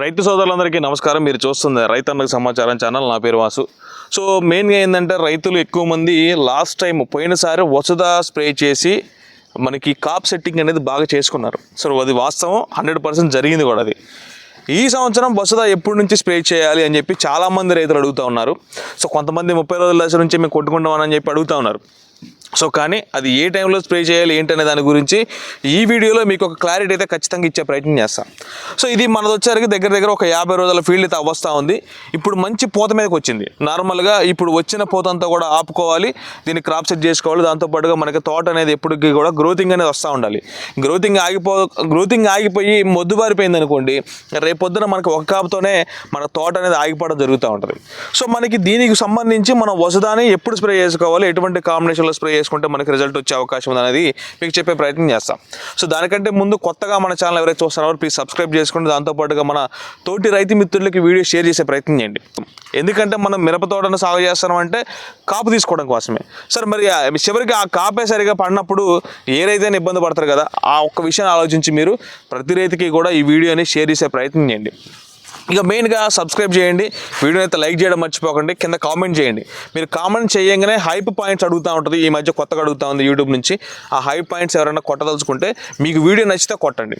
రైతు సోదరులందరికీ నమస్కారం. మీరు చూస్తుంది రైతన్నకు సమాచారం ఛానల్ నా పేరు వాసు. సో మెయిన్గా ఏంటంటే రైతులు ఎక్కువ మంది లాస్ట్ టైం పోయినసారి వసుదా స్ప్రే చేసి మనకి కాప్ సెట్టింగ్ అనేది బాగా చేసుకున్నారు. సో అది వాస్తవం. హండ్రెడ్ పర్సెంట్ జరిగింది కూడా అది. ఈ సంవత్సరం వసుదా ఎప్పటి నుంచి స్ప్రే చేయాలి అని చెప్పి చాలామంది రైతులు అడుగుతూ ఉన్నారు. సో కొంతమంది ముప్పై రోజుల దశ నుంచి మేము కొట్టుకుంటామని చెప్పి అడుగుతూ ఉన్నారు. సో కానీ అది ఏ టైంలో స్ప్రే చేయాలి ఏంటనే దాని గురించి ఈ వీడియోలో మీకు ఒక క్లారిటీ అయితే ఖచ్చితంగా ఇచ్చే ప్రయత్నం చేస్తాం. సో ఇది మనది వచ్చేసరికి దగ్గర దగ్గర ఒక యాభై రోజుల ఫీల్డ్ అయితే అవస్థ ఉంది. ఇప్పుడు మంచి పూత మీదకి వచ్చింది. నార్మల్గా ఇప్పుడు వచ్చిన పూత అంతా కూడా ఆపుకోవాలి దీన్ని క్రాప్ సెట్ చేసుకోవాలి. దాంతోపాటుగా మనకి తోట అనేది ఎప్పటికీ కూడా గ్రోతింగ్ అనేది వస్తూ ఉండాలి. గ్రోతింగ్ ఆగిపో గ్రోతింగ్ ఆగిపోయి మొద్దుబారిపోయింది అనుకోండి రేపొద్దున మనకి ఒక కాపుతోనే మన తోట అనేది ఆగిపోవడం జరుగుతూ ఉంటుంది. సో మనకి దీనికి సంబంధించి మనం వసదాన్ని ఎప్పుడు స్ప్రే చేసుకోవాలి ఎటువంటి కాంబినేషన్లో స్ప్రే చేసుకుంటే మనకి రిజల్ట్ వచ్చే అవకాశం ఉంది అనేది మీకు చెప్పే ప్రయత్నం చేస్తాం. సో దానికంటే ముందు కొత్తగా మన ఛానల్ ఎవరైతే చూస్తున్నారో ప్లీజ్ సబ్స్క్రైబ్ చేసుకోండి దాంతోపాటుగా మన తోటి రైతు మిత్రులకి వీడియో షేర్ చేసే ప్రయత్నం చేయండి. ఎందుకంటే మనం మిరప తోటను సాగు చేస్తున్నాం అంటే కాపు తీసుకోవడం కోసమే. సార్ మరి చివరికి ఆ కాపే సరిగా పడినప్పుడు ఏ రైతైనా ఇబ్బంది పడతారు కదా? ఆ ఒక్క విషయాన్ని ఆలోచించి మీరు ప్రతి రైతుకి కూడా ఈ వీడియోని షేర్ చేసే ప్రయత్నం చేయండి. ఇక మెయిన్గా సబ్స్క్రైబ్ చేయండి. వీడియో అయితే లైక్ చేయడం మర్చిపోకండి. కింద కామెంట్ చేయండి. మీరు కామెంట్ చేయగానే హైప్ పాయింట్స్ అడుగుతూ ఉంటుంది. ఈ మధ్య కొత్తగా అడుగుతూ ఉంది యూట్యూబ్ నుంచి. ఆ హైప్ పాయింట్స్ ఎవరైనా కొట్టదలుచుకుంటే మీకు వీడియో నచ్చితే కొట్టండి.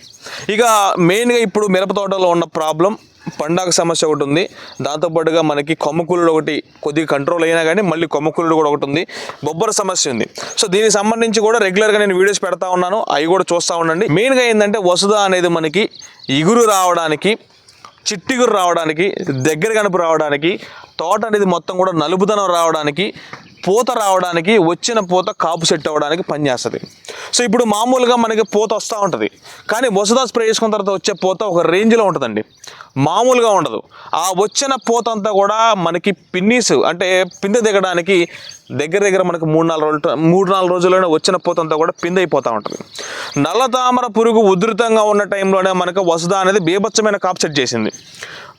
ఇక మెయిన్గా ఇప్పుడు మిరప తోటలో ఉన్న ప్రాబ్లం పండాగ సమస్య ఒకటి ఉంది. దాంతోపాటుగా మనకి కొమ్మకూలుడు ఒకటి కొద్దిగా కంట్రోల్ అయినా కానీ మళ్ళీ కొమ్మకూలుడు కూడా ఒకటి ఉంది. బొబ్బర సమస్య ఉంది. సో దీనికి సంబంధించి కూడా రెగ్యులర్గా నేను వీడియోస్ పెడతా ఉన్నాను. అవి కూడా చూస్తూ ఉండండి. మెయిన్గా ఏంటంటే వసుధ అనేది మనకి ఇగురు రావడానికి చిట్టిగురు రావడానికి దగ్గర కనుపు రావడానికి తోట అనేది మొత్తం కూడా నలుపుదనం రావడానికి పూత రావడానికి వచ్చిన పూత కాపు సెట్ అవ్వడానికి పనిచేస్తుంది. సో ఇప్పుడు మామూలుగా మనకి పూత వస్తూ ఉంటుంది. కానీ వసుదా స్ప్రే చేసుకున్న తర్వాత వచ్చే పూత ఒక రేంజ్లో ఉంటుందండి. మామూలుగా ఉండదు. ఆ వచ్చిన పూత అంతా కూడా మనకి పిన్నీస్ అంటే పిందె దిగడానికి దగ్గర దగ్గర మనకు మూడు నాలుగు రోజులు మూడు నాలుగు రోజుల్లోనే వచ్చిన పూత అంతా కూడా పిందె అయిపోతూ ఉంటుంది. నల్ల తామర పురుగు ఉధృతంగా ఉన్న టైంలోనే మనకు వసుదా అనేది బీభత్సమైన కాప్సెట్ చేసింది.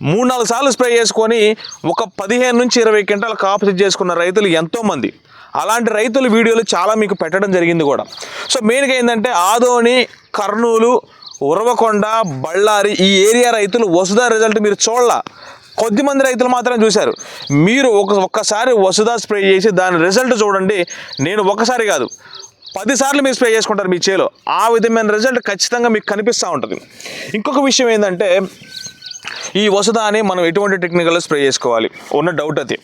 మూడు నాలుగు సార్లు స్ప్రే చేసుకొని ఒక పదిహేను నుంచి ఇరవై క్వింటాల కాపు చేసుకున్న రైతులు ఎంతోమంది. అలాంటి రైతుల వీడియోలు చాలా మీకు పెట్టడం జరిగింది కూడా. సో మెయిన్గా ఏంటంటే ఆదోని కర్నూలు ఉరవకొండ బళ్ళారి ఈ ఏరియా రైతులు వసుదా రిజల్ట్ మీరు చూడాల. కొద్దిమంది రైతులు మాత్రం చూశారు. మీరు ఒక ఒక్కసారి వసుదా స్ప్రే చేసి దాని రిజల్ట్ చూడండి. నేను ఒకసారి కాదు పదిసార్లు మీరు స్ప్రే చేసుకుంటారు మీ చేలో. ఆ విధమైన రిజల్ట్ ఖచ్చితంగా మీకు కనిపిస్తూ ఉంటుంది. ఇంకొక విషయం ఏంటంటే ఈ వసదాన్ని మనం ఎటువంటి టెక్నికల్లో స్ప్రే చేసుకోవాలి? ఉన్న డౌట్ అది.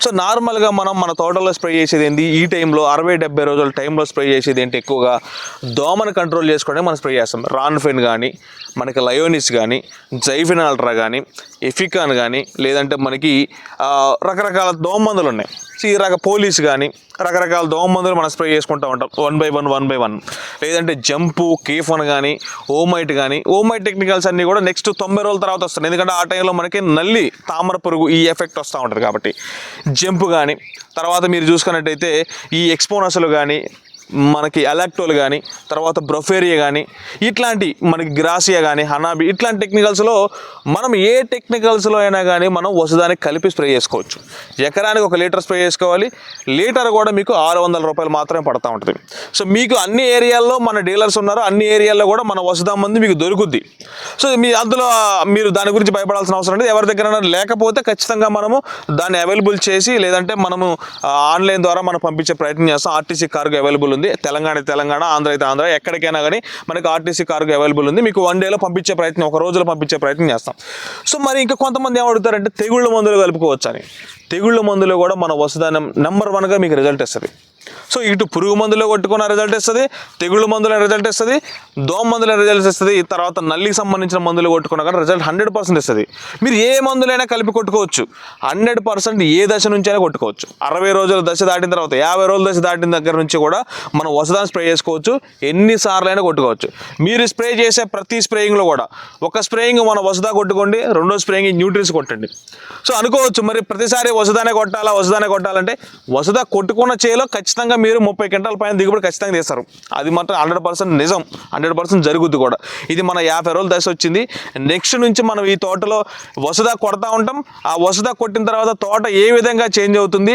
సో నార్మల్గా మనం మన తోటలో స్ప్రే చేసేది ఏంటి ఈ టైంలో అరవై డెబ్బై రోజుల టైంలో స్ప్రే చేసేది ఏంటి ఎక్కువగా? దోమను కంట్రోల్ చేసుకోవడానికి మనం స్ప్రే చేస్తాం. రాన్ఫెన్ కానీ మనకి లయోనిస్ కానీ జైఫిన్ అల్ట్రా కానీ ఎఫికాన్ కానీ లేదంటే మనకి రకరకాల దోమ మందులు ఉన్నాయి సో ఈ రక పోలీస్ కానీ రకరకాల దోమ మందులు మనం స్ప్రే చేసుకుంటూ ఉంటాం. One by one one by one. లేదంటే జంపు కేఫన్ కానీ ఓమైట్ కానీ ఓమైట్ టెక్నికల్స్ అన్నీ కూడా నెక్స్ట్ తొంభై రోజుల తర్వాత వస్తాయి ఎందుకంటే ఆ టైంలో మనకి నల్లి తామర పురుగు ఈ ఎఫెక్ట్ వస్తూ ఉంటుంది కాబట్టి. జంపు కానీ తర్వాత మీరు చూసుకున్నట్టయితే ఈ ఎక్స్పోనస్లు కానీ మనకి అలాక్టోల్ కానీ తర్వాత బ్రొఫేరియా కానీ ఇట్లాంటి మనకి గ్రాసియా కానీ హనాబి ఇట్లాంటి టెక్నికల్స్లో మనం ఏ టెక్నికల్స్లో అయినా కానీ మనం వసదానికి కలిపి స్ప్రే చేసుకోవచ్చు. ఎకరానికి ఒక లీటర్ స్ప్రే చేసుకోవాలి. లీటర్ కూడా మీకు ఆరు వందల రూపాయలు మాత్రమే పడతా ఉంటుంది. సో మీకు అన్ని ఏరియాల్లో మన డీలర్స్ ఉన్నారు. అన్ని ఏరియాల్లో కూడా మన వసదా మంది మీకు దొరుకుద్ది. సో మీ అందులో మీరు దాని గురించి భయపడాల్సిన అవసరం లేదు. ఎవరి దగ్గర లేకపోతే ఖచ్చితంగా మనము దాన్ని అవైలబుల్ చేసి లేదంటే మనము ఆన్లైన్ ద్వారా మనం పంపించే ప్రయత్నం చేస్తాం. ఆర్టీసీ కార్గో అవైలబుల్ ఉంది. తెలంగాణ తెలంగాణ ఆంధ్ర అయితే ఆంధ్ర. ఎక్కడికైనా కానీ మనకి ఆర్టీసీ కార్గో అవైలబుల్ ఉంది. మీకు వన్ డేలో పంపించే ప్రయత్నం ఒక రోజులో పంపించే ప్రయత్నం చేస్తాం. సో మరి ఇంకా కొంతమంది ఏమడుగుతారంటే తెగుళ్ళ మందులు కలుపుకోవచ్చు అని తెగుళ్ళ మందులు కూడా మన వసుదానం నెంబర్ వన్గా మీకు రిజల్ట్ ఇస్తుంది. సో ఇటు పురుగు మందులో కొట్టుకున్న రిజల్ట్ ఇస్తుంది తెగుళ్ళు మందుల రిజల్ట్ ఇస్తుంది దోమ మందుల రిజల్ట్ ఇస్తుంది తర్వాత నల్లికి సంబంధించిన మందులు కొట్టుకున్నా కానీ రిజల్ట్ హండ్రెడ్ పర్సెంట్ ఇస్తుంది మీరు ఏ మందులైనా కలిపి కొట్టుకోవచ్చు. హండ్రెడ్ పర్సెంట్ ఏ దశ నుంచి అయినా కొట్టుకోవచ్చు. అరవై రోజుల దశ దాటిన తర్వాత యాభై రోజుల దశ దాటిన దగ్గర నుంచి కూడా మనం వసదాన్ని స్ప్రే చేసుకోవచ్చు. ఎన్నిసార్లు అయినా కొట్టుకోవచ్చు. మీరు స్ప్రే చేసే ప్రతి స్ప్రేయింగ్లో కూడా ఒక స్ప్రేయింగ్ మన వసదా కొట్టుకోండి రెండో స్ప్రేయింగ్ న్యూట్రిన్స్ కొట్టండి. సో అనుకోవచ్చు మరి ప్రతిసారి వసదానే కొట్టాలా వసదానే కొట్టాలంటే వసదా కొట్టుకున్న చేలో ఖచ్చితంగా ఖచ్చితంగా మీరు ముప్పై క్వింటాల పైన దిగుబడి ఖచ్చితంగా తీస్తారు అది మాత్రం హండ్రెడ్ పర్సెంట్ నిజం. హండ్రెడ్ పర్సెంట్ జరుగుద్ది కూడా. ఇది మన యాభై రోజుల దశ వచ్చింది. నెక్స్ట్ నుంచి మనం ఈ తోటలో వసద కొడతా ఉంటాం. ఆ వసద కొట్టిన తర్వాత తోట ఏ విధంగా చేంజ్ అవుతుంది?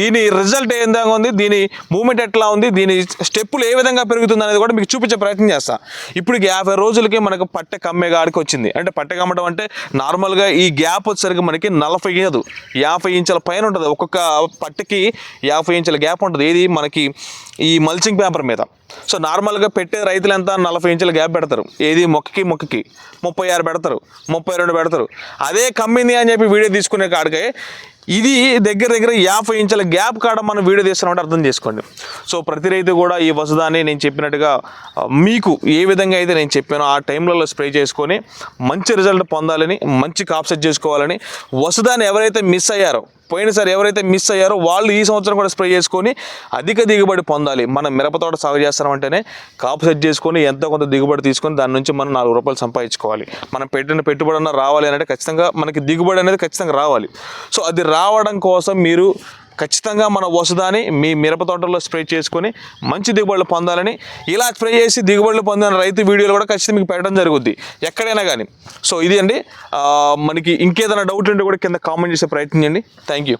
దీని రిజల్ట్ ఏ విధంగా ఉంది? దీని మూమెంట్ ఎట్లా ఉంది? దీని స్టెప్పులు ఏ విధంగా పెరుగుతుంది అనేది కూడా మీకు చూపించే ప్రయత్నం చేస్తా. ఇప్పుడు యాభై రోజులకి మనకు పట్టె కమ్మే గాడికి వచ్చింది. అంటే పట్టె కమ్మటం అంటే నార్మల్గా ఈ గ్యాప్ వచ్చేసరికి మనకి నలభై కాదు. యాభై ఇంచుల పైన ఉంటుంది. ఒక్కొక్క పట్టెకి యాభై ఇంచుల గ్యాప్ ఉంటుంది. ఏది మనకి ఈ మల్చింగ్ పేపర్ మీద. సో నార్మల్గా పెట్టే రైతులు ఎంత? నలభై ఇంచుల గ్యాప్ పెడతారు. ఏది? మొక్కకి మొక్కకి. ముప్పై ఆరు పెడతారు. ముప్పై రెండు పెడతారు. అదే కమ్మింది అని చెప్పి వీడియో తీసుకునే కాడికే ఇది దగ్గర దగ్గర యాభై ఇంచుల గ్యాప్ కాడ మనం వీడియో తీస్తున్నామంటే అర్థం చేసుకోండి. సో ప్రతి రైతు కూడా ఈ వసదాన్ని నేను చెప్పినట్టుగా మీకు ఏ విధంగా అయితే నేను చెప్పానో ఆ టైంలలో స్ప్రే చేసుకొని మంచి రిజల్ట్ పొందాలని మంచి కాప్ సెట్ చేసుకోవాలని వసదాన్ని ఎవరైతే మిస్ అయ్యారో పోయినసారి ఎవరైతే మిస్ అయ్యారో వాళ్ళు ఈ సంవత్సరం కూడా స్ప్రే చేసుకొని అధిక దిగుబడి పొందాలి. మనం మిరప తోట సాగు చేస్తామంటేనే కాపు సెట్ చేసుకొని ఎంతో కొంత దిగుబడి తీసుకొని దాని నుంచి మనం నాలుగు రూపాయలు సంపాదించుకోవాలి. మనం పెట్టిన పెట్టుబడి అన్న రావాలి అంటే ఖచ్చితంగా మనకి దిగుబడి అనేది ఖచ్చితంగా రావాలి. సో అది రావడం కోసం మీరు ఖచ్చితంగా మన వసదాని మీ మిరప తోటల్లో స్ప్రే చేసుకొని మంచి దిగుబడులు పొందాలని ఇలా స్ప్రే చేసి దిగుబడులు పొందిన రైతు వీడియోలు కూడా ఖచ్చితంగా మీకు పెట్టడం జరుగుద్ది ఎక్కడైనా కానీ. సో ఇది అండి. మనకి ఇంకేదైనా డౌట్ ఉంటే కూడా కింద కామెంట్ చేసే ప్రయత్నం చేయండి. Thank you